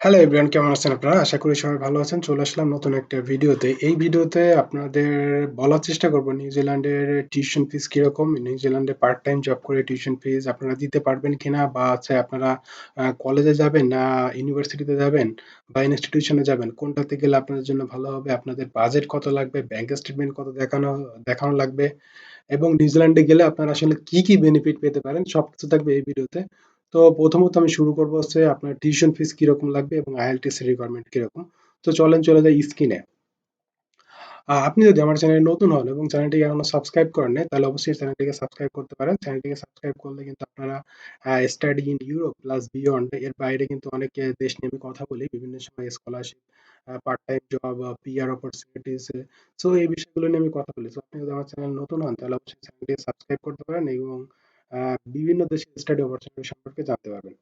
Hello everyone কেমন আছেন আপনারা? আশা করি সবাই ভালো আছেন। চলে আসলাম নতুন একটা ভিডিওতে। এই ভিডিওতে আপনাদের বলার চেষ্টা করব নিউজিল্যান্ডের টিউশন ফিস কীরকম? নিউজিল্যান্ডে পার্ট টাইম জব করে টিউশন ফিস আপনারা দিতে পারবেন কিনা? বা হচ্ছে আপনারা কলেজে যাবেন না ইউনিভার্সিটিতে যাবেন বা ইনস্টিটিউশনে যাবেন? কোনটাতে গেলে আপনাদের জন্য ভালো হবে? আপনাদের বাজেট কত লাগবে? ব্যাংক স্টেটমেন্ট কত দেখানো দেখানো লাগবে? এবং নিউজিল্যান্ডে গেলে আপনারা আসলে কি, কি বেনিফিট পেতে পারেন? সবকিছু থাকবে এই ভিডিওতে। তো প্রথমত আমি শুরু করব হচ্ছে আপনার টিউশন ফিস কীরকম লাগবে এবং আইএলটিএস এর রিকোয়ারমেন্ট কীরকম। তো চলেন চলে যাই স্ক্রিনে। আপনি যদি আমার চ্যানেলে নতুন হন এবং চ্যানেলটিকে এখনও সাবস্ক্রাইব করেন নাই, তাহলে অবশ্যই চ্যানেলটিকে সাবস্ক্রাইব করতে পারেন। চ্যানেলটিকে সাবস্ক্রাইব করলে কিন্তু আপনারা study in Europe plus beyond এর বাইরে কিন্তু অনেক দেশ নিয়ে আমি কথা বলি। বিভিন্ন সময় scholarship, part time job, PR opportunities so এই বিষয়গুলো নিয়ে আমি কথা বলি। সো আপনি যদি আমার চ্যানেল নতুন হন তাহলে অবশ্যই চ্যানেলটিকে সাবস্ক্রাইব করতে পারেন এবং বিভিন্ন দেশের স্টাডি অপরচুনিটি সম্পর্কে জানতে পারবেন।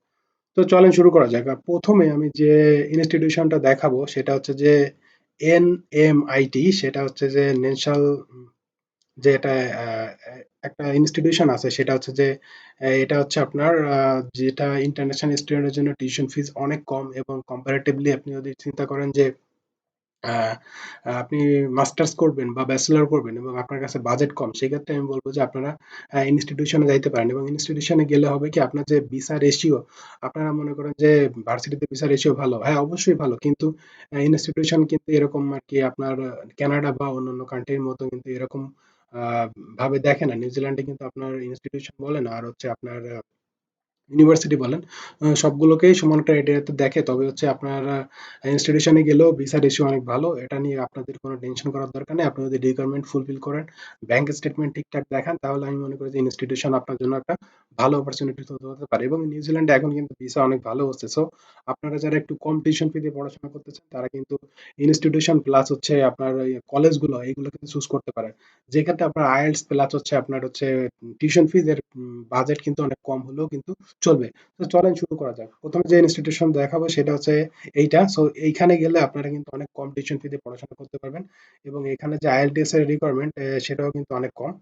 তো চলেন শুরু করা যাক। আ ১ম এ আমি যে ইনস্টিটিউশনটা দেখাবো, সেটা হচ্ছে যে এনএমআইটি সেটা হচ্ছে যে ন্যাশনাল যে এটা একটা ইনস্টিটিউশন আছে, সেটা হচ্ছে যে এটা হচ্ছে আপনার যেটা ইন্টারন্যাশনাল স্টুডেন্টের জন্য টিউশন ফিজ অনেক কম এবং কম্পারেটিভলি আপনি যদি চিন্তা করেন যে আপনি মাস্টার্স করবেন বা ব্যাচেলর করবেন এবং আপনার কাছে বাজেট কম, সেক্ষেত্রে আমি বলব যে আপনারা ইনস্টিটিউশনে যাইতে পারেন এবং ইনস্টিটিউশনে গেলে হবে কি আপনার যে ভিসা রেশিও আপনারা মনে করেন যে ভার্সিটিতে ভিসা রেশিও ভালো। হ্যাঁ, অবশ্যই ভালো। কিন্তু ইনস্টিটিউশন কিন্তু এরকম আরকি আপনার কানাডা বা অন্যান্য কান্ট্রির মতো কিন্তু এরকম ভাবে দেখে না। নিউজিল্যান্ডে কিন্তু আপনার ইনস্টিটিউশন বলেন আর হচ্ছে আপনার ইউনিভার্সিটি বলেন, সবগুলোকেই সমান ক্রাইটেরিয়াতে দেখে। তবে হচ্ছে আপনার ইনস্টিটিউশনে গেলেও ভিসা রেশিও অনেক ভালো। এটা নিয়ে আপনাদের কোনো টেনশন করার দরকার নেই। আপনি যদি রিকোয়ারমেন্ট ফুলফিল করেন, ব্যাংক স্টেটমেন্ট ঠিকঠাক দেখান, তাহলে আমি মনে করি যে ইনস্টিটিউশন আপনার জন্য একটা ভালো অপরচুনিটি তৈরি হতে পারে এবং নিউজিল্যান্ডে এখন কিন্তু ভিসা অনেক ভালো হচ্ছে। সো আপনারা যারা একটু কম টিউশন ফি দিয়ে পড়াশোনা করতে চান, তারা কিন্তু ইনস্টিটিউশন প্লাস হচ্ছে আপনার কলেজগুলো এইগুলো কিন্তু চুজ করতে পারেন। যেক্ষেত্রে আপনার আইএলটিএস প্লাস হচ্ছে আপনার হচ্ছে টিউশন ফিস এর বাজেট কিন্তু অনেক কম হলেও কিন্তু চলবে। তো চলেন শুরু করা যাক। ১ম এ যে ইনস্টিটিউশন দেখাবো সেটা হচ্ছে এইটা। সো এইখানে গেলে আপনারা কিন্তু অনেক কম টিউশন ফি দিয়ে পড়াশোনা করতে পারবেন এবং এখানে যে আইএলটিএস এর রিকোয়ারমেন্ট সেটাও কিন্তু অনেক কম।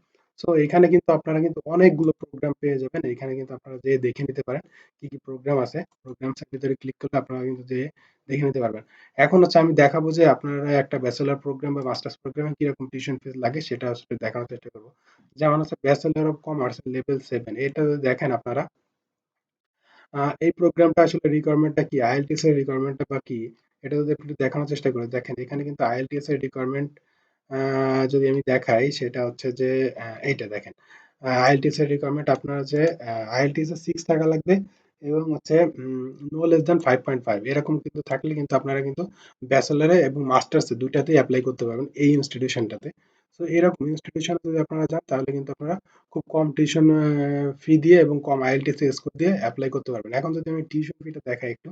সো এখানে কিন্তু আপনারা কিন্তু অনেকগুলো প্রোগ্রাম পেয়ে যাবেন। এখানে কিন্তু আপনারা যেয়ে দেখে নিতে পারেন কি, কি প্রোগ্রাম আছে। প্রোগ্রামস এর ভিতরে ক্লিক করলে আপনারা কিন্তু যেয়ে দেখে নিতে পারবেন। এখন হচ্ছে আমি দেখাবো যে আপনারা একটা ব্যাচেলার প্রোগ্রাম বা মাস্টার্স প্রোগ্রামে কীরকম টিউশন ফিস লাগে সেটা আসলে দেখানোর চেষ্টা করব। যেমন হচ্ছে ব্যাচেলর অফ কমার্স লেভেল 7 এটা দেখেন আপনারা এই প্রোগ্রামটা আসলে রিকোয়ারমেন্টটা কি? আইএলটিএস এর রিকোয়ারমেন্টটা বা কি? এটা যদি একটু দেখানোর চেষ্টা করি। দেখেন এখানে কিন্তু আইএলটিএস এর রিকোয়ারমেন্ট যদি আমি দেখাই, সেটা হচ্ছে যে এইটা দেখেন। আইএলটিএস এর রিকোয়ারমেন্ট আপনার যে আইএলটিএস এর 6 থাকা লাগবে এবং হচ্ছে নো লেস দ্যান 5.5 এরকম কিন্তু থাকলে কিন্তু আপনারা কিন্তু ব্যাচেলরে এবং মাস্টার্স এ ২ টাতেই এপ্লাই করতে পারবেন এই ইনস্টিটিউশনটাতে। সো এরকম ইনস্টিটিউশনে যদি আপনারা যান তাহলে কিন্তু আপনারা খুব কম টিউশন ফি দিয়ে এবং কম আইএলটিএস স্কোর দিয়ে এপ্লাই করতে পারবেন। এখন যদি আমি টিউশন ফিটা দেখাই একটু,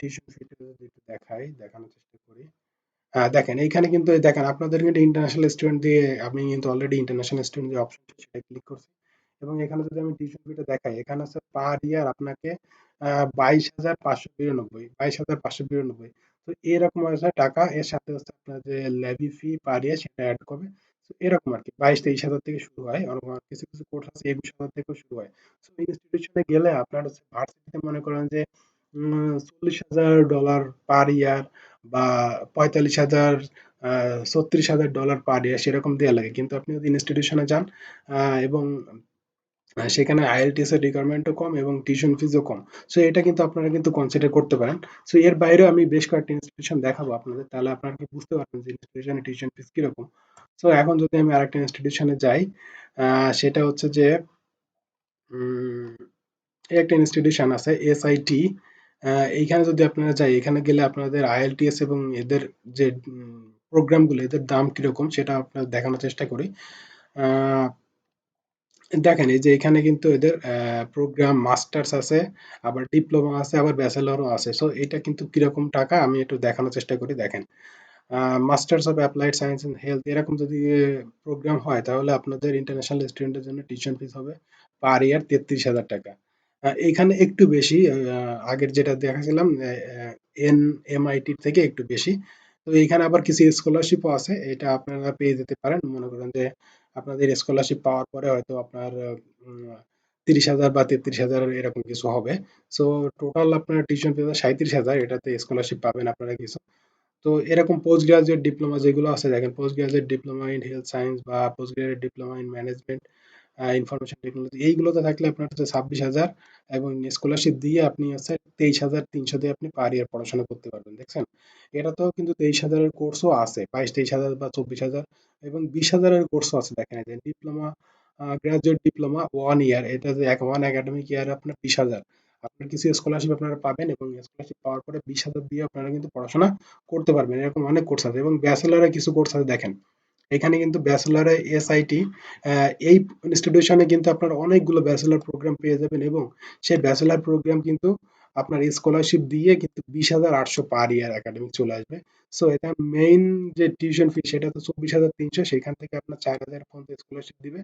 টিউশন ফিটা যদি একটু দেখাই, দেখানোর চেষ্টা করি। আ দেখেন এইখানে কিন্তু দেখেন আপনাদের কিন্তু ইন্টারন্যাশনাল স্টুডেন্ট দিয়ে আমি কিন্তু অলরেডি ইন্টারন্যাশনাল স্টুডেন্ট যে অপশনটা সেটায় ক্লিক করছি এবং এখানে যদি আমি টিউশন ফিটা দেখাই, এখানে হচ্ছে পার ইয়ার আপনাকে আ ২২,৫৯২ ২২,৫৯২ তো এরকম হচ্ছে টাকা এর সাথে হচ্ছে আপনার যে লেভি ফি পার ইয়ার সেটা এড করবে। তো এরকম আরকি ২২-২৩,০০০ থেকে শুরু হয়। অথবা কিছু, কিছু কোর্স আছে ২১,০০০ থেকেও শুরু হয়। সো ইনস্টিটিউশনে গেলে আপনার হচ্ছে ভার্সিটিতে মনে করেন যে উম $৪০,০০০ পার ইয়ার বা ৪৫,০০০ আ $৩৬,০০০ পার ইয়ার সেরকম দেয়া লাগে। কিন্তু আপনি যদি ইনস্টিটিউশনে যান এবং সেখানে আইএলটিএস এর রিকোয়ারমেন্টও কম এবং টিউশন ফিসও কম। সো এটা কিন্তু আপনারা কিন্তু কনসিডার করতে পারেন। সো এর বাইরেও আমি বেশ কয়েকটা ইনস্টিটিউশন দেখাবো আপনাদের। তাহলে আপনারা কি বুঝতে পারবেন যে ইনস্টিটিউশনে টিউশন ফিস কীরকম। সো এখন যদি আমি আরেকটা ইনস্টিটিউশনে যাই, সেটা হচ্ছে যে একটা ইনস্টিটিউশন আছে এসআইটি। এইখানে যদি আপনারা যাই, এখানে গেলে আপনাদের আইএলটিএস এবং এদের যে প্রোগ্রামগুলো এদের দাম কীরকম সেটা আপনার দেখানোর চেষ্টা করি। দেখেন এই যে এখানে কিন্তু এদের প্রোগ্রাম মাস্টার্স আছে, আবার ডিপ্লোমা আছে, আবার ব্যাচেলরও আছে। সো এটা কিন্তু কীরকম টাকা আমি একটু দেখানোর চেষ্টা করি দেখেন। Masters of applied science and health এরকম যদি প্রোগ্রাম হয় তাহলে আপনাদের ইন্টারন্যাশনাল স্টুডেন্টের জন্য টিউশন ফিস হবে পার ইয়ার ৳৩৩,০০০ আ এইখানে একটু বেশি আগের যেটা দেখাচ্ছিলাম অ্যা অ্যা এনএমআইটি থেকে একটু বেশি। তো এইখানে আবার কিছু স্কলারশিপও আছে। এটা আপনারা পেয়ে যেতে পারেন। মনে করেন যে আপনাদের স্কলারশিপ পাওয়ার পরে হয়তো আপনার তিরিশ হাজার বা তেত্রিশ হাজার এরকম কিছু হবে। সো টোটাল আপনার টিউশন ফি সাঁত্রিশ হাজার, এটাতে স্কলারশিপ পাবেন আপনারা কিছু। তো এরকম পোস্ট গ্রাজুয়েট ডিপ্লোমা যেগুলো আছে, দেখেন post graduate diploma in health science বা post graduate diploma in management information technology এইগুলোতে থাকলে আপনার হচ্ছে ছাব্বিশ হাজার এবং স্কলারশিপ দিয়ে আপনি হচ্ছে তেইশ হাজার তিনশো দিয়ে আপনি পার ইয়ার পড়াশোনা করতে পারবেন, দেখছেন? এটা তো কিন্তু তেইশ হাজারের কোর্সও আছে, বাইশ তেইশ হাজার বা চব্বিশ হাজার এবং বিশ হাজারের কোর্সও আছে, দেখেন যে diploma graduate diploma one year এটা যে এক ওয়ান একাডেমিক ইয়ারে আপনার বিশ হাজার। আপনার কিছু স্কলারশিপ আপনারা পাবেন এবং স্কলারশিপ পাওয়ার পরে বিশ হাজার দিয়ে আপনারা কিন্তু পড়াশোনা করতে পারবেন, এরকম অনেক কোর্স আছে এবং ব্যাচেলারে কিছু কোর্স আছে, দেখেন। এখানে কিন্তু ব্যাচেলারে এসআইটি এই ইনস্টিটিউশনে কিন্তু আপনারা অনেকগুলো ব্যাচেলার প্রোগ্রাম পেয়ে যাবেন এবং সেই ব্যাচেলার প্রোগ্রাম কিন্তু আপনার স্কলারশিপ দিয়ে কিন্তু বিশ হাজার আটশো পার ইয়ার একাডেমিক চলে আসবে। সো এটা মেইন যে টিউশন ফি সেটা তো চব্বিশ হাজার তিনশো, সেখান থেকে আপনার চার হাজার পর্যন্ত স্কলারশিপ দিবে।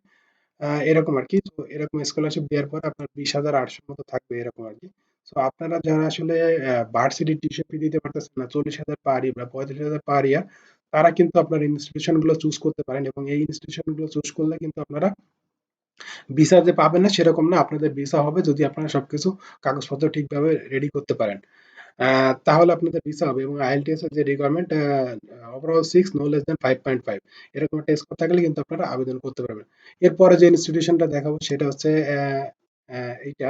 এরকম আর কি। এরকম স্কলারশিপ দেওয়ার পর আপনার বিশ হাজার আটশোর মতো থাকবে এরকম আর কি। তো আপনারা যারা আসলে ভার্সিটি টিউশন ফি দিতে পারতেছেন না, চল্লিশ হাজার পার ইয়ার বা পঁয়ত্রিশ হাজার পার ইয়ার তারা কিন্তু আপনার ইনস্টিটিউশনগুলো চুজ করতে পারেন এবং এই ইনস্টিটিউশনগুলো চুজ করলে কিন্তু আপনারা ভিসা যে পাবেন না সেরকম না, আপনাদের ভিসা হবে যদি আপনারা সবকিছু কাগজপত্র ঠিকভাবে রেডি করতে পারেন। তাহলে আপনাদের ভিসা হবে এবং আইএলটিএস এর যে requirement overall six no less than five point five এরকম একটা স্কোর থাকলে কিন্তু আপনারা আবেদন করতে পারবেন। এরপরে যে ইনস্টিটিউশনটা দেখাবো সেটা হচ্ছে এইটা।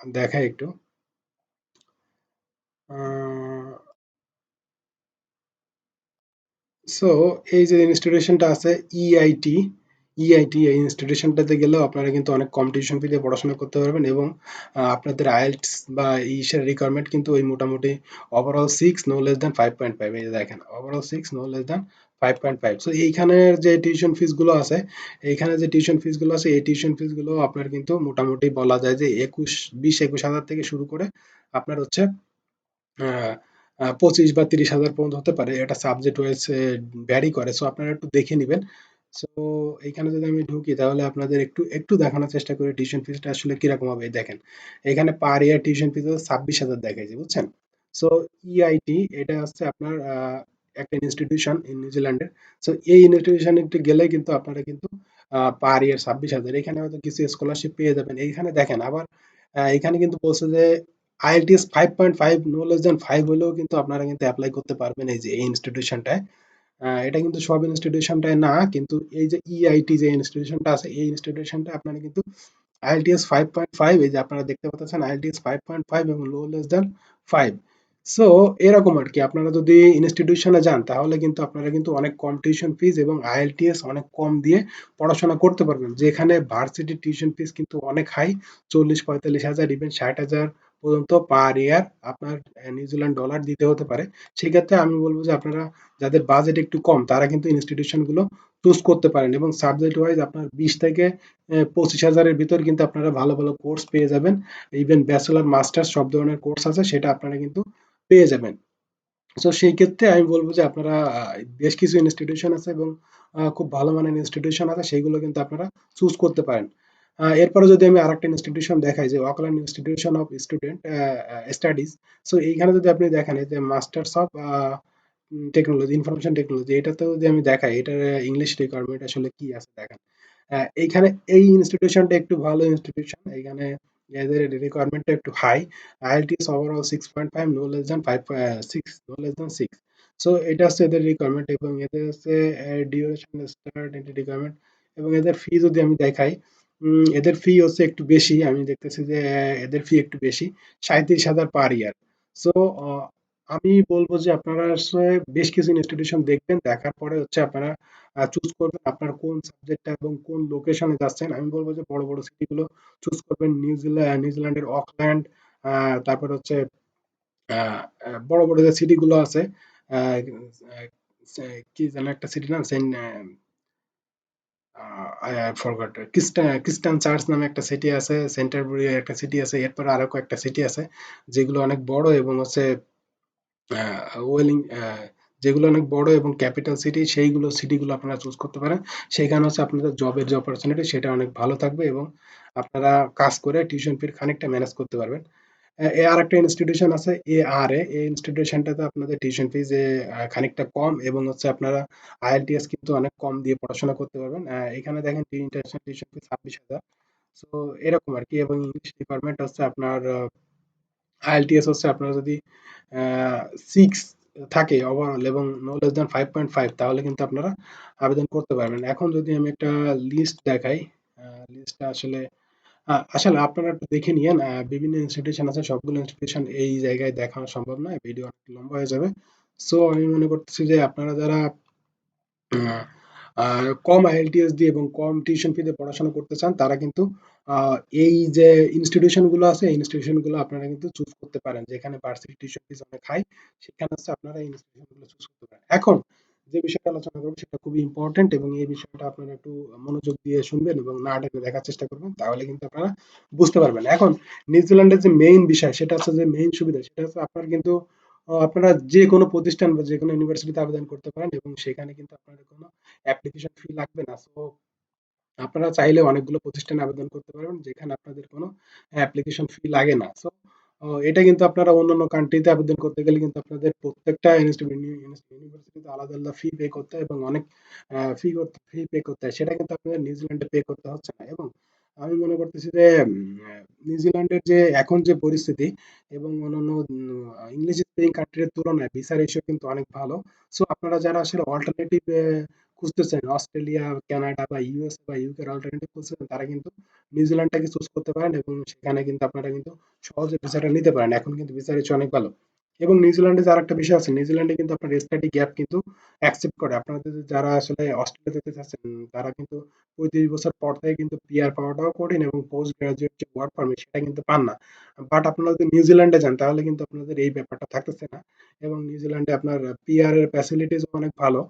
দেখাই একটু। সো এই যে ইনস্টিটিউশনটা আছে ইআইটি ইআইটি এই ইনস্টিটিউশনটাতে গেলেও আপনারা কিন্তু অনেক কম্পিটিশন ফি দিয়ে পড়াশোনা করতে পারবেন এবং আপনাদের আইএলটিএস বা ইসের রিকোয়ারমেন্ট কিন্তু ওই মোটামুটি overall six no less than five point five এই দেখেন overall six no less than five point five so এইখানের যে টিউশন ফিসগুলো আছে এইখানে যে টিউশন ফিসগুলো আছে, এই টিউশন ফিসগুলো আপনার কিন্তু মোটামুটি বলা যায় যে একুশ, বিশ, একুশ হাজার থেকে শুরু করে আপনার হচ্ছে পঁচিশ বা তিরিশ হাজার পর্যন্ত হতে পারে। এটা সাবজেক্ট ওয়াইজ ভ্যারি করে। সো আপনারা একটু দেখে নেবেন। সো এইখানে যদি আমি ঢুকি, তাহলে আপনাদের একটু একটু দেখানোর চেষ্টা করি টিউশন ফিসটা আসলে কীরকম হবে। দেখেন, এখানে পার ইয়ার টিউশন ফিস ছাব্বিশ হাজার দেখাইছে, বুঝছেন? সো ইআইটি এটা হচ্ছে আপনার একটা ইনস্টিটিউশন ইন নিউজিল্যান্ডের সো এই ইনস্টিটিউশনে একটু গেলে কিন্তু আপনারা কিন্তু পার ইয়ার ছাব্বিশ হাজার। এখানে হয়তো কিছু স্কলারশিপ পেয়ে যাবেন। এইখানে দেখেন, আবার এখানে কিন্তু বলছে যে IELTS five point five no less than five হলেও কিন্তু আপনারা কিন্তু অ্যাপ্লাই করতে পারবেন এই যে এই ইনস্টিটিউশনটায় এটা কিন্তু সব ইনস্টিটিউশনটায় না, কিন্তু এই যে ইআইটি যে ইনস্টিটিউশনটা আছে, এই ইনস্টিটিউশনটা আপনারা কিন্তু আইএলটিএস ফাইভ পয়েন্ট ফাইভ এই যে আপনারা দেখতে পাচ্ছেন আইএলটিএস ফাইভ পয়েন্ট ফাইভ এবং লো লেস সো এরকম আর কি আপনারা যদি ইনস্টিটিউশনে যান, তাহলে কিন্তু আপনারা কিন্তু অনেক কম টিউশন ফিস এবং আইএলটিএস অনেক কম দিয়ে পড়াশোনা করতে পারবেন। যেখানে ভার্সিটি টিউশন ফিস কিন্তু অনেক হাই চল্লিশ পঁয়তাল্লিশ হাজার ইভেন ষাট হাজার পর্যন্ত পার ইয়ার আপনার নিউজিল্যান্ড ডলার দিতে হতে পারে। সেক্ষেত্রে আমি বলব যে আপনারা যাদের বাজেট একটু কম, তারা কিন্তু ইনস্টিটিউশনগুলো চুজ করতে পারেন এবং সাবজেক্ট ওয়াইজ আপনার বিশ থেকে পঁচিশ হাজারের ভিতর কিন্তু আপনারা ভালো ভালো কোর্স পেয়ে যাবেন। ইভেন ব্যাচেলার মাস্টার্স সব ধরনের কোর্স আছে, সেটা আপনারা কিন্তু পেয়ে যাবেন। সো সেই ক্ষেত্রে আমি বলব যে আপনারা বেশ কিছু ইনস্টিটিউশন আছে এবং খুব ভালো মানের ইনস্টিটিউশন আছে সেইগুলো কিন্তু আপনারা চুজ করতে পারেন। এরপরে যদি আমি আরেকটা ইনস্টিটিউশন দেখাই, যে Auckland institution of student studies so এইখানে যদি আপনি দেখেন যে masters of technology information technology এটাতে যদি আমি দেখাই, এটার ইংলিশ রিকোয়ারমেন্ট আসলে কি আছে দেখেন। এইখানে এই ইনস্টিটিউশনটা একটু ভালো ইনস্টিটিউশন এখানে এদের রিকোয়ারমেন্টটা একটু high IELTS overall six point five no less than five six no less than six so এটা হচ্ছে এদের রিকোয়ারমেন্ট এবং এদের হচ্ছে ডিউরেশন স্টার্ট রিকোয়ারমেন্ট এবং এদের ফি যদি আমি দেখাই এদের ফি হচ্ছে একটু বেশি। আমি দেখতেছি যে, এদের ফি একটু বেশি। সাঁত্রিশ হাজার পার ইয়ার সো আমি বলব যে আপনারা বেশ কিছু ইনস্টিটিউশন দেখবেন, দেখার পরে হচ্ছে আপনারা চুজ করবেন আপনার কোন সাবজেক্টটা এবং কোন লোকেশনে যাচ্ছেন। আমি বলব যে বড় বড় সিটিগুলো চুজ করবেন। নিউজিল্যান্ড নিউজিল্যান্ডের অকল্যান্ড তারপর হচ্ছে বড় বড় যে সিটিগুলো আছে কি যেন একটা সিটি না সেন্ট ফরগট খ্রিস্টান চার্চ নামে একটা সিটি আছে সেন্টারবুরি একটা সিটি আছে, এরপর আরও কয়েকটা সিটি আছে, যেগুলো অনেক বড় এবং হচ্ছে ওয়েলিং যেগুলো অনেক বড় এবং ক্যাপিটাল সিটি সেইগুলো সিটিগুলো আপনারা চুজ করতে পারেন। সেইখানে হচ্ছে আপনাদের জবের যে অপরচুনিটি সেটা অনেক ভালো থাকবে এবং আপনারা কাজ করে টিউশন ফির খানিকটা ম্যানেজ করতে পারবেন। আ এ আরেকটা ইনস্টিটিউশন আছে এআরএ। এই ইনস্টিটিউশনটাতে আপনাদের টিউশন ফিজ খানিকটা কম এবং হচ্ছে আপনারা আইএলটিএস কিন্তু অনেক কম দিয়ে পড়াশোনা করতে পারবেন। এখানে দেখেন ইন্টারন্যাশনাল টিউশন ফি 26,000 সো এরকম আরকি এবং ইংলিশ ডিপার্টমেন্ট হচ্ছে আপনার আইএলটিএস হচ্ছে আপনারা যদি 6 থাকে ওভারঅল এবং নো লেস দ্যান 5.5 তাহলে কিন্তু আপনারা আবেদন করতে পারবেন। এখন যদি আমি একটা লিস্ট দেখাই, লিস্টটা আসলে আসলে আপনারা একটু দেখে নিয়েন। বিভিন্ন ইনস্টিটিউশন আছে। সবগুলো ইনস্টিটিউশন এই জায়গায় দেখানো সম্ভব নয়। ভিডিও অনেক লম্বা হয়ে যাবে। সো আমি মনে করতেছি যে আপনারা যারা কম আইএলটিএস দিয়ে এবং কম টিউশন ফি দিয়ে পড়াশোনা করতে চান তারা কিন্তু এই যে ইনস্টিটিউশনগুলো আছে, এই ইনস্টিটিউশনগুলো আপনারা কিন্তু চুজ করতে পারেন। যেখানে ভার্সিটি টিউশন ফিস অনেক হাই, সেখানে হচ্ছে আপনারা এই ইনস্টিটিউশন চুজ করতে পারেন। এখন যে বিষয়টা আলোচনা করব সেটা খুবই ইম্পোর্টেন্ট এবং এই বিষয়টা আপনারা একটু মনোযোগ দিয়ে শুনবেন এবং না টেনে দেখার চেষ্টা করবেন। তাহলে কিন্তু আপনারা বুঝতে পারবেন। এখন নিউজিল্যান্ডের যে মেইন বিষয়, সেটা হচ্ছে যে মেইন সুবিধা, সেটা হচ্ছে আপনার কিন্তু আপনারা যেকোনো প্রতিষ্ঠান বা যেকোনো ইউনিভার্সিটিতে আবেদন করতে পারেন এবং সেখানে কিন্তু আপনাদের কোনো অ্যাপ্লিকেশন ফি লাগবে না। সো আপনারা চাইলে অনেকগুলো প্রতিষ্ঠানে আবেদন করতে পারবেন, যেখানে আপনাদের কোনো অ্যাপ্লিকেশন ফি লাগে না। সো এটা কিন্তু আপনারা অন্যান্য কান্ট্রিতে আবেদন করতে গেলে কিন্তু আপনাদের প্রত্যেকটা ইউনিভার্সিটিতে আলাদা, আলাদা ফি পে করতে এবং অনেক ফি করতে ফি পে করতে হয়। সেটা কিন্তু আপনাদের নিউজিল্যান্ডে পে করতে হচ্ছে না এবং আমি মনে করতেছি যে নিউজিল্যান্ডের যে এখন যে পরিস্থিতি এবং অন্যান্য ইংলিশ স্পিকিং কান্ট্রির তুলনায় ভিসা রেশিও কিন্তু অনেক ভালো। সো আপনারা যারা আসলে অল্টারনেটিভ খুঁজতেছেন অস্ট্রেলিয়া, কানাডা বা ইউএস বা ইউকে এর অল্টারনেটিভ খুঁজতেছেন তারা কিন্তু নিউজিল্যান্ডটাকে চুজ করতে পারেন এবং সেখানে কিন্তু আপনারা কিন্তু সহজে ভিসাটা নিতে পারেন। এখন কিন্তু ভিসা রেশিও অনেক ভালো। এবং নিউজিল্যান্ডে যে আরেকটা বিষয় আছে, নিউজিল্যান্ডে কিন্তু আপনার স্টাডি গ্যাপ কিন্তু অ্যাকসেপ্ট করে। আপনাদের যারা আসলে অস্ট্রেলিয়া যেতে চাচ্ছেন তারা কিন্তু ৩৫ বছর পর থেকে কিন্তু পিআর পাওয়াটাও কঠিন এবং পোস্ট গ্রাজুয়েট যে ওয়ার্ক পারমিট সেটা কিন্তু পান না। বাট আপনারা যদি নিউজিল্যান্ডে যান তাহলে কিন্তু আপনাদের এই ব্যাপারটা থাকতেছে না এবং নিউজিল্যান্ডে আপনার পিআর এর ফ্যাসিলিটিস অনেক ভালো।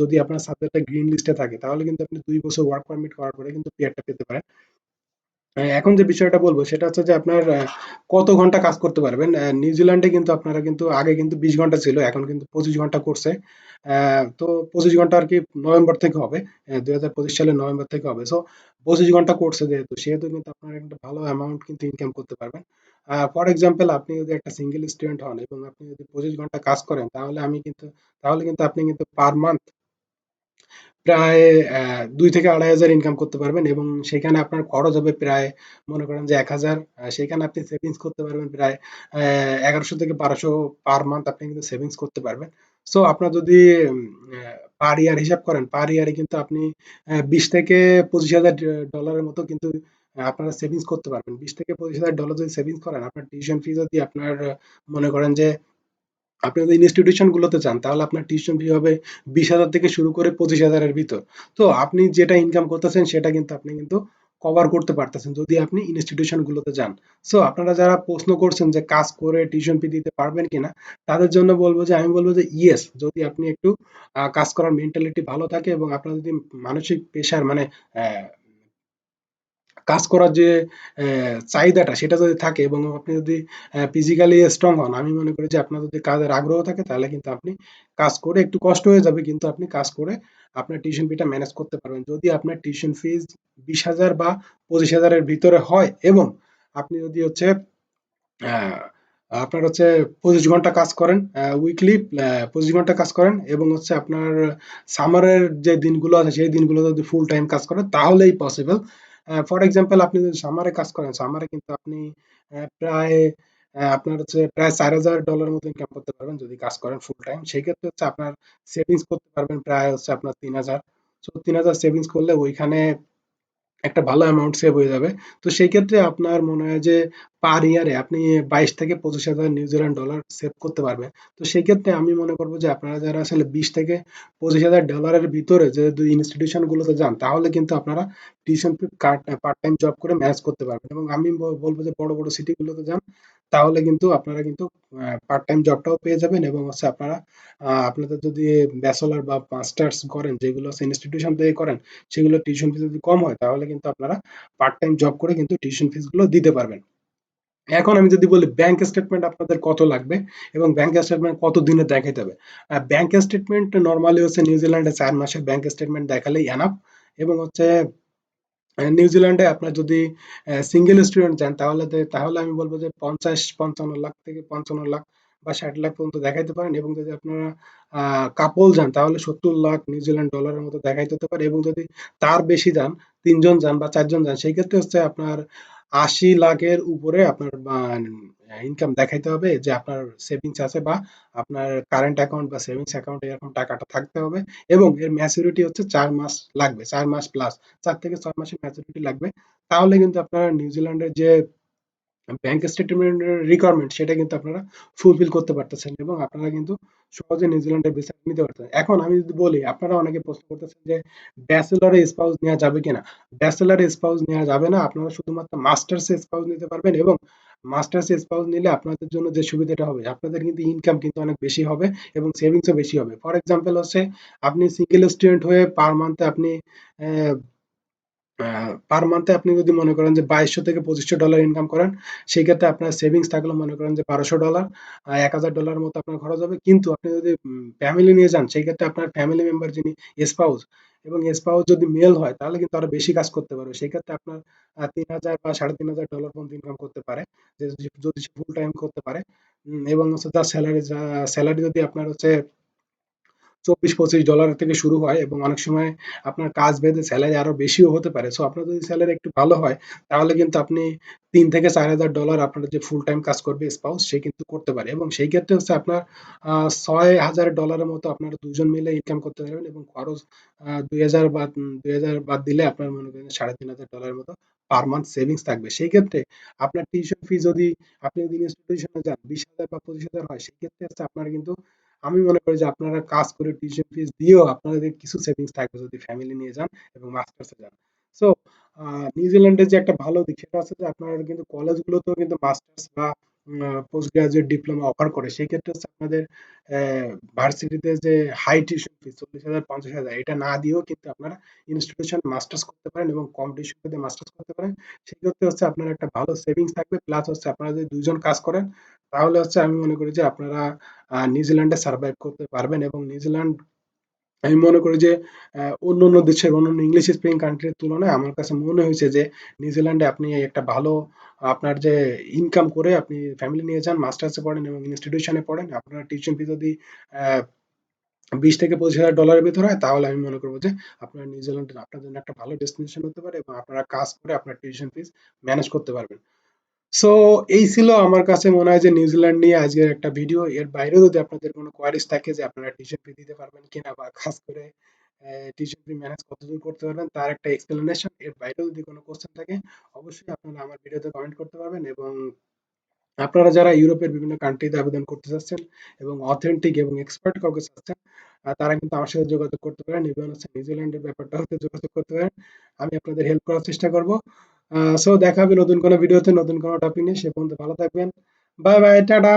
যদি আপনার সাবজেক্টটা গ্রিন লিস্টে থাকে, তাহলে কিন্তু আপনি দুই বছর ওয়ার্ক পারমিট করার পরে কিন্তু পিআরটা পেতে পারেন। এখন যে বিষয়টা বলব সেটা হচ্ছে যে আপনার কত ঘণ্টা কাজ করতে পারবেন। নিউজিল্যান্ডে কিন্তু আপনারা কিন্তু আগে কিন্তু ২০ ঘণ্টা ছিল। এখন কিন্তু ২৫ ঘণ্টা করছে। তো ২৫ ঘণ্টা আরকি নভেম্বর থেকে হবে। অ্যা ২০২৫ সালের নভেম্বর থেকে হবে। সো ২৫ ঘণ্টা করছে যেহেতু, সেহেতু কিন্তু আপনারা একটা ভালো অ্যামাউন্ট কিন্তু ইনকাম করতে পারবেন। ফর এক্সাম্পল আপনি যদি একটা সিঙ্গেল স্টুডেন্ট হন এবং আপনি যদি ২৫ ঘণ্টা কাজ করেন তাহলে আমি কিন্তু তাহলে কিন্তু আপনি কিন্তু পার মান্থ প্রায় দুই ২ থেকে ২৫০০ ইনকাম করতে পারবেন এবং সেখানে আপনার খরচ হবে প্রায় মনে করেন যে ১০০০ আ সেখানে আপনি সেভিংস করতে পারবেন প্রায় ১১০০ থেকে ১২০০ পার মান্থ আপনি কিন্তু সেভিংস করতে পারবেন। সো আপনার যদি পার ইয়ার হিসাব করেন, পার ইয়ারে কিন্তু আপনি বিশ ২০ থেকে ২৫,০০০ ড ডলারের মতো কিন্তু আপনারা সেভিংস করতে পারবেন। ২০ থেকে ২৫,০০০ ডলার যদি সেভিংস করেন, আপনার টিউশন ফি যদি আপনার মনে করেন যে আপনি যদি ইনস্টিটিউশন গুলোতে যান তাহলে আপনার টিউশন ফি হবে ২০,০০০ থেকে শুরু করে ২৫,০০০ এর ভিতর। তো আপনি যেটা ইনকাম করতেছেন সেটা কিন্তু আপনি কিন্তু কভার করতে পারতেছেন যদি আপনি ইনস্টিটিউশন গুলোতে যান। সো আপনারা যারা প্রশ্ন করছেন যে কাজ করে টিউশন ফি দিতে পারবেন কিনা? তাদের জন্য বলব যে আমি বলব যে ইয়েস যদি আপনি একটু কাজ করার মেন্টালিটি ভালো থাকে এবং আপনার যদি মানসিক প্রেশার মানে কাজ করার যে চাহিদাটা সেটা যদি থাকে এবং আপনি যদি ফিজিক্যালি স্ট্রং হন, আমি মনে করি যে আপনার যদি কাজের আগ্রহ থাকে তাহলে কিন্তু আপনি কাজ করে একটু কষ্ট হয়ে যাবে কিন্তু আপনি কাজ করে আপনার টিউশন ফিটা ম্যানেজ করতে পারবেন। যদি আপনার টিউশন ফিস ২০,০০০ বা ২৫,০০০ এর ভিতরে হয় এবং আপনি যদি হচ্ছে আপনার হচ্ছে ২৫ ঘণ্টা কাজ করেন উইকলি ২৫ ঘণ্টা কাজ করেন এবং হচ্ছে আপনার সামারের যে দিনগুলো আছে সেই দিনগুলো যদি ফুল টাইম কাজ করেন তাহলেই পসিবল। ফর এক্সাম্পল আপনি যদি সামারে কাজ করেন, সামারে কিন্তু আপনি প্রায় আপনার হচ্ছে প্রায় $৪,০০০ মতো ইনকাম করতে পারবেন যদি কাজ করেন ফুল টাইম। সেক্ষেত্রে হচ্ছে আপনার সেভিংস করতে পারবেন প্রায় হচ্ছে আপনার ৩,০০০। সো ৩,০০০ সেভিংস করলে ওইখানে একটা ভালো অ্যামাউন্ট সেভ হয়ে যাবে। তো সেই ক্ষেত্রে আপনার মনে হয় যে পার ইয়ারে আপনি ২২ থেকে ২৫,০০০ নিউজিল্যান্ড ডলার সেভ করতে পারবেন। তো সেই ক্ষেত্রে আমি মনে করব যে আপনারা যারা আসলে ২০ থেকে ২৫,০০০ ডলারের ভিতরে যে ইনস্টিটিউশন গুলোতে যান তাহলে কিন্তু আপনারা tuition fee part time job করে ম্যানেজ করতে পারবেন এবং আমি বলব যে বড়, বড় সিটিগুলোতে যান তাহলে কিন্তু আপনারা কিন্তু পার্ট টাইম জবটাও পেয়ে যাবেন এবং হচ্ছে আপনারা আপনাদের যদি ব্যাচেলর বা মাস্টার্স করেন, যেগুলো হচ্ছে ইনস্টিটিউশন থেকে করেন, সেগুলো টিউশন ফি যদি কম হয়, তাহলে কিন্তু আপনারা পার্ট টাইম জব করে কিন্তু টিউশন ফিসগুলো দিতে পারবেন। এখন আমি যদি বলি ব্যাংক স্টেটমেন্ট আপনাদের কত লাগবে এবং ব্যাংক স্টেটমেন্ট কত দিনে দেখাইতে হবে? ব্যাংক স্টেটমেন্ট নরমালি হচ্ছে নিউজিল্যান্ডে ৪ মাসের ব্যাংক স্টেটমেন্ট দেখালেই এনাফ এবং হচ্ছে নিউজিল্যান্ডে আপনার যদি সিঙ্গেল স্টুডেন্ট যান, তাহলে তাহলে আমি বলব যে পঞ্চাশ, পঞ্চান্ন লাখ থেকে পঞ্চান্ন লাখ বা ষাট লাখ পর্যন্ত দেখাইতে পারেন এবং যদি আপনারা কাপল যান, তাহলে সত্তর লাখ নিউজিল্যান্ড ডলারের মতো দেখাইতে পারে এবং যদি তার বেশি যান তিনজন যান বা চারজন যান, সেই ক্ষেত্রে হচ্ছে আপনার আশি লাখের উপরে আপনার ইনকাম দেখাইতে হবে যে আপনার সেভিংস আছে বা আপনার কারেন্ট অ্যাকাউন্ট বা সেভিংস অ্যাকাউন্টে এরকম টাকাটা থাকতে হবে এবং এর ম্যাচুরিটি হচ্ছে চার মাস লাগবে, চার মাস প্লাস চার থেকে ছয় মাসের ম্যাচুরিটি লাগবে। তাহলে কিন্তু আপনার নিউজিল্যান্ডের যে ব্যাংক স্টেটমেন্টের রিকোয়ারমেন্ট সেটা কিন্তু আপনারা ফুলফিল করতে পারতেছেন এবং আপনারা কিন্তু সহজে নিউজিল্যান্ডের ভিসা নিতে পারতেছেন। এখন আমি যদি বলি, আপনারা অনেকে প্রশ্ন করতেছেন যে ব্যাচেলরে স্পাউস নেওয়া যাবে কিনা? ব্যাচেলরে স্পাউস নেওয়া যাবে না, আপনারা শুধুমাত্র মাস্টার্স স্পাউস নিতে পারবেন এবং মাস্টার্স স্পাউস নিলে আপনাদের জন্য যে সুবিধাটা হবে, আপনাদের কিন্তু ইনকাম কিন্তু অনেক বেশি হবে এবং সেভিংসও বেশি হবে। ফর এক্সাম্পল হচ্ছে, আপনি সিঙ্গেল স্টুডেন্ট হয়ে পার মান্থে আপনি পার মান্থে আপনি যদি মনে করেন যে বাইশশো থেকে পঁচিশশো ডলার ইনকাম করেন, সেই ক্ষেত্রে আপনার সেভিংস থাকলে মনে করেন যে বারোশো ডলার এক হাজার ডলার মতো আপনার খরচ হবে। কিন্তু আপনি যদি ফ্যামিলি নিয়ে যান, সেই ক্ষেত্রে আপনার ফ্যামিলি মেম্বার যিনি স্পাউস এবং স্পাউস যদি মেল হয়, তাহলে কিন্তু আরও বেশি কাজ করতে পারবে। সেই ক্ষেত্রে আপনার তিন হাজার বা সাড়ে তিন হাজার ডলার পর্যন্ত ইনকাম করতে পারে যদি ফুল টাইম করতে পারে। এবং হচ্ছে তার স্যালারি স্যালারি যদি আপনার হচ্ছে চব্বিশ পঁচিশ ডলার থেকে শুরু হয় এবং অনেক সময় আপনার কাজ ভেদে স্যালারি আরও বেশিও হতে পারে। সো আপনার যদি স্যালারি একটু ভালো হয়, তাহলে কিন্তু আপনি তিন থেকে চার হাজার ডলার আপনার যে ফুল টাইম কাজ করবে স্পাউস সে কিন্তু করতে পারে। এবং সেই ক্ষেত্রে হচ্ছে আপনার ছয় হাজার ডলারের মতো আপনারা দুজন মিলে ইনকাম করতে পারবেন এবং খরচ দুই হাজার বাদ, দুই হাজার বাদ দিলে আপনার মনে করেন সাড়ে তিন হাজার ডলারের মতো পার মান্থ সেভিংস থাকবে। সেই ক্ষেত্রে আপনার টিউশন ফি যদি আপনি যদি ইনস্টিটিউশনে যান, বিশ হাজার বা পঁচিশ হাজার হয়, সেই ক্ষেত্রে হচ্ছে আপনার কিন্তু আমি মনে করি যে আপনারা কাজ করে টিউশন ফিস দিয়েও আপনাদের কিছু সেভিংস থাকবে যদি ফ্যামিলি নিয়ে যান এবং মাস্টার্সে যান। সো নিউজিল্যান্ডের যে একটা ভালো দিক সেটা হচ্ছে যে আপনারা কিন্তু কলেজগুলোতেও কিন্তু মাস্টার্স বা পোস্ট গ্রাজুয়েট ডিপ্লোমা অফার করে, সেই ক্ষেত্রে হচ্ছে আপনাদের ভার্সিটিতে যে হাই টিউশন ফিস চল্লিশ হাজার, পঞ্চাশ হাজার, এটা না দিয়েও কিন্তু আপনারা ইনস্টিটিউশন মাস্টার্স করতে পারেন এবং কম টিউশন মাস্টার্স করতে পারেন। সেই ক্ষেত্রে হচ্ছে আপনার একটা ভালো সেভিংস থাকবে প্লাস হচ্ছে আপনারা যদি দুইজন কাজ করেন, তাহলে হচ্ছে আমি মনে করি যে আপনারা নিউজিল্যান্ডে সার্ভাইভ করতে পারবেন এবং নিউজিল্যান্ড আমি মনে করি যে অন্য অন্য দেশের অন্য অন্য ইংলিশ স্পিকিং কান্ট্রির তুলনায় আমার কাছে মনে হয়েছে যে নিউজিল্যান্ডে আপনি একটা ভালো, আপনার যে ইনকাম করে আপনি ফ্যামিলি নিয়ে যান মাস্টার্সে পড়েন এবং ইনস্টিটিউশনে পড়েন, আপনার টিউশন ফি যদি বিশ থেকে পঁচিশ হাজার ডলারের ভিতরে হয়, তাহলে আমি মনে করব যে আপনার নিউজিল্যান্ড আপনার জন্য একটা ভালো ডেস্টিনেশন হতে পারে এবং আপনারা কাজ করে আপনার টিউশন ফিস ম্যানেজ করতে পারবেন। সো এই ছিল আমার কাছে মনে হয় যে নিউজিল্যান্ড নিয়ে আজকের একটা ভিডিও এর বাইরেও যদি আপনাদের কোনো কোয়ারিজ থাকে যে আপনারা টিউশন ফি দিতে পারবেন কিনা বা খাস করে টিউশন ফি ম্যানেজ কতদূর করতে পারবেন, তার একটা এক্সপ্লেনেশন এর বাইরেও যদি কোনো কোশ্চেন থাকে, অবশ্যই আপনারা আমার ভিডিওতে কমেন্ট করতে পারবেন এবং আপনারা যারা ইউরোপের বিভিন্ন কান্ট্রিতে আবেদন করতে চাচ্ছেন এবং অথেন্টিক এবং এক্সপার্ট কাউকে চাচ্ছেন তারা কিন্তু আমার সাথে যোগাযোগ করতে পারেন। এবং হচ্ছে নিউজিল্যান্ডের ব্যাপারটা হতে যোগাযোগ করতে পারেন। আমি আপনাদের হেল্প করার চেষ্টা করব। সো দেখা হবে নতুন কোনো ভিডিওতে নতুন কোনো টপিক নিয়ে। সে পর্যন্ত ভালো থাকবেন। Bye bye tata.